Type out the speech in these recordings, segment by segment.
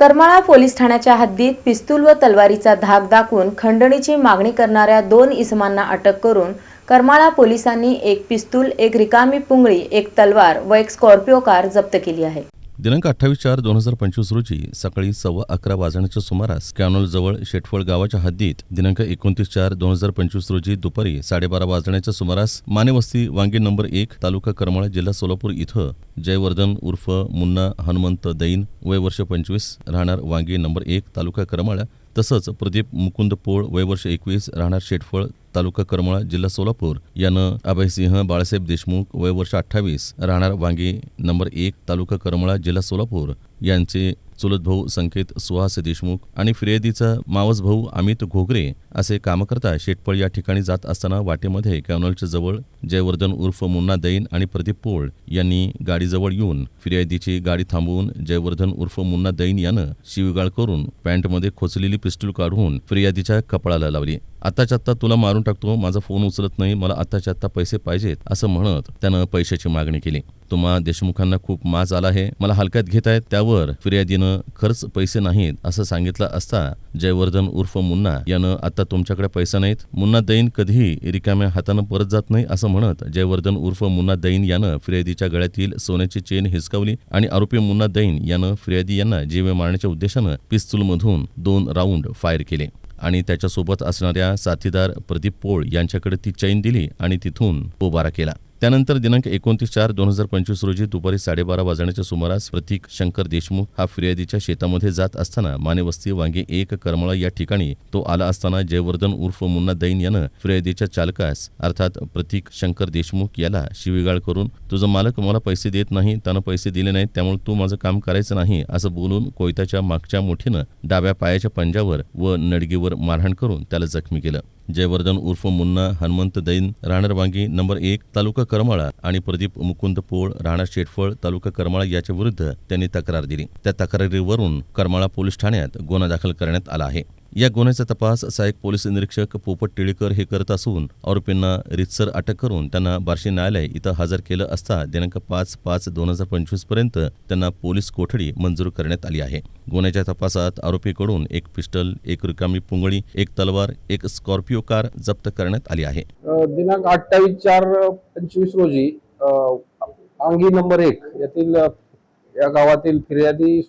Karmala police ठाण्याच्या हद्दीत पिस्तूल व तलवारीचा धाक दाखवून खंडणीची मागणी करणाऱ्या दोन इसमांना अटक करून करमाळा पोलिसांनी एक पिस्तूल एक रिकामी पुंगळी एक तलवार व एक स्कॉर्पिओ कार जप्त केली आहे. दिनांक अठ्ठावीस चार दोन हजार पंचवीस रोजी सकाळी सव्वा अकरा वाजण्याच्या सुमारास कॅनोलजवळ शेटफळ गावाच्या हद्दीत दिनांक एकोणतीस चार दोन हजार पंचवीस रोजी दुपारी साडेबारा वाजण्याच्या सुमारास मानेवस्ती वांगी नंबर एक तालुका करमाळा जिल्हा सोलापूर इथं जयवर्धन उर्फ मुन्ना हनुमंत दैन वय वर्ष पंचवीस राहणार वांगी नंबर एक तालुका करमाळा तसंच प्रदीप मुकुंद पोळ वयवर्ष एकवीस राहणार शेटफळ तालुका करमळा जिल्हा सोलापूर. यानं अभयसिंह बाळासाहेब देशमुख वय वर्ष अठ्ठावीस राहणार वांगी नंबर एक तालुका करमळा जिल्हा सोलापूर. यांचे चुलत भाऊ संकेत सुहास देशमुख आणि फिर्यादीचा मावस भाऊ अमित घोगरे असे कामकर्ता शेटपळ या ठिकाणी जात असताना वाटेमध्ये कॅनॉलच्या जवळ जयवर्धन उर्फ मुन्ना दैन आणि प्रदीप पोळ यांनी गाडीजवळ येऊन फिर्यादीची गाडी थांबवून जयवर्धन उर्फ मुन्ना दैन यानं शिवीगाळ करून पॅन्टमध्ये खोचलेली पिस्टूल काढून फिर्यादीच्या कपाळाला लावली. आत्ताच्या आत्ता तुला मारून टाकतो माझा फोन उचलत नाही मला आत्ताच्या आत्ता पैसे पाहिजेत असं म्हणत त्यानं पैशाची मागणी केली. तुम्हा देशमुखांना खूप माज आला आहे मला हलक्यात घेत आहेत त्यावर फिर्यादीनं खर्च पैसे नाहीत असं सांगितलं असता जयवर्धन उर्फ मुन्ना यानं आता तुमच्याकडे पैसा नाहीत मुन्ना दैन कधीही रिकाम्या हातानं परत जात नाही असं म्हणत जयवर्धन उर्फ मुन्ना दैन यानं फिर्यादीच्या गळ्यातील सोन्याची चेन हिसकावली आणि आरोपी मुन्ना दैन यानं फिर्यादी यांना जीवे मारण्याच्या उद्देशानं पिस्तूलमधून दोन राऊंड फायर केले. आणि त्याच्यासोबत असणाऱ्या साथीदार प्रदीप पोळ यांच्याकडे ती चैन दिली आणि तिथून पोबारा केला. त्यानंतर दिनांक एकोणतीस चार दोन हजार पंचवीस रोजी दुपारी साडेबारा वाजण्याच्या सुमारास प्रतीक शंकर देशमुख हा फिर्यादीच्या शेतामध्ये जात असताना मानेवस्ती वांगे एक करमळा या ठिकाणी तो आला असताना जयवर्धन उर्फ मुन्ना दैन यानं फिर्यादीच्या चालकास अर्थात प्रतीक शंकर देशमुख याला शिवीगाळ करून तुझं मालक मला पैसे देत नाही त्यानं पैसे दिले नाहीत त्यामुळे तू माझं काम करायचं नाही असं बोलून कोयताच्या मागच्या मुठीनं डाव्या पायाच्या पंजावर व नडगीवर मारहाण करून त्याला जखमी केलं. जयवर्धन उर्फ मुन्ना हनुमंत दैन राहणार वांगी नंबर एक तालुका करमाळा आणि प्रदीप मुकुंद पोळ राहणार शेटफळ तालुका करमाळा याच्या विरुद्ध त्यांनी तक्रार दिली. त्या तक्रारीवरून करमाळा पोलीस ठाण्यात गुन्हा दाखल करण्यात आला आहे. या गुन्ह्याचा तपास सहाय्यक पोलीस निरीक्षक पोपट टिळेकर हे करत असून आरोपींना रितसर अटक करून त्यांना बार्शी न्यायालय इथं हजर केलं असता दिनांक पाच पाच दोन हजार पंचवीसपर्यंत त्यांना पोलीस कोठडी मंजूर करण्यात आली आहे. गुन्ह्याच्या तपासात आरोपीकडून एक पिस्टल एक रिकामी पुंगळी एक तलवार एक स्कॉर्पिओ कार जप्त करण्यात आली आहे. दिनांक अठ्ठावीस चार पंचवीस रोजी अंगी नंबर एक यातील या गावातील फिर्यादी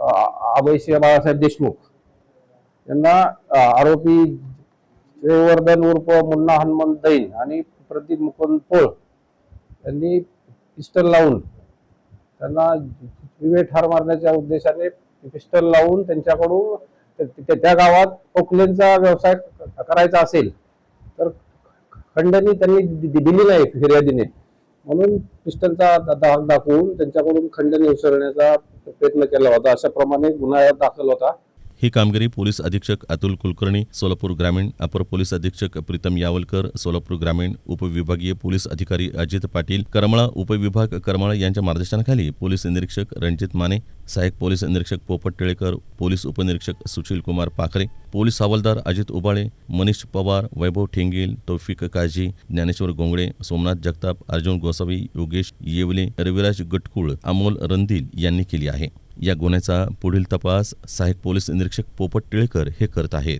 अभयसिंह बाळासाहेब देशमुख त्यांना आरोपी जयवर्धन उर्फ मुन्ना हनुमंत दैन आणि प्रदीप मुकुंद पोळ यांनी पिस्टल लावून त्यांना विवे ठार मारण्याच्या उद्देशाने पिस्टल लावून त्यांच्याकडून त्या- त्या त्या गावात पोकलेनचा व्यवसाय करायचा असेल तर खंडणी त्यांनी दि- दिली नाही फिर्यादीने. म्हणून पिस्टलचा दाखवून त्यांच्याकडून खंडणी उसरण्याचा प्रयत्न केला होता. अशा प्रमाणे गुन्हा दाखल होता. ही कामगिरी पोलीस अधीक्षक अतुल कुलकर्णी सोलापूर ग्रामीण अपर पोलीस अधीक्षक प्रीतम यावलकर सोलापूर ग्रामीण उपविभागीय पोलीस अधिकारी अजित पाटील करमळा उपविभाग करमाळा यांच्या मार्गदर्शनाखाली पोलीस निरीक्षक रणजित माने सहाय्यक पोलीस निरीक्षक पोपट टिळेकर पोलीस उपनिरीक्षक सुशील कुमार पाखरे पोलीस हवालदार अजित उबाळे मनीष पवार वैभव ठेंगेल तौफिक काजी ज्ञानेश्वर गोंगडे सोमनाथ जगताप अर्जुन गोसावी योगेश येवले रविराज गटकुळ अमोल रंदील यांनी केली आहे. या गुन्ह्याचा पुढील तपास सहाय्यक पोलीस निरीक्षक पोपट टिळेकर हे करत आहेत.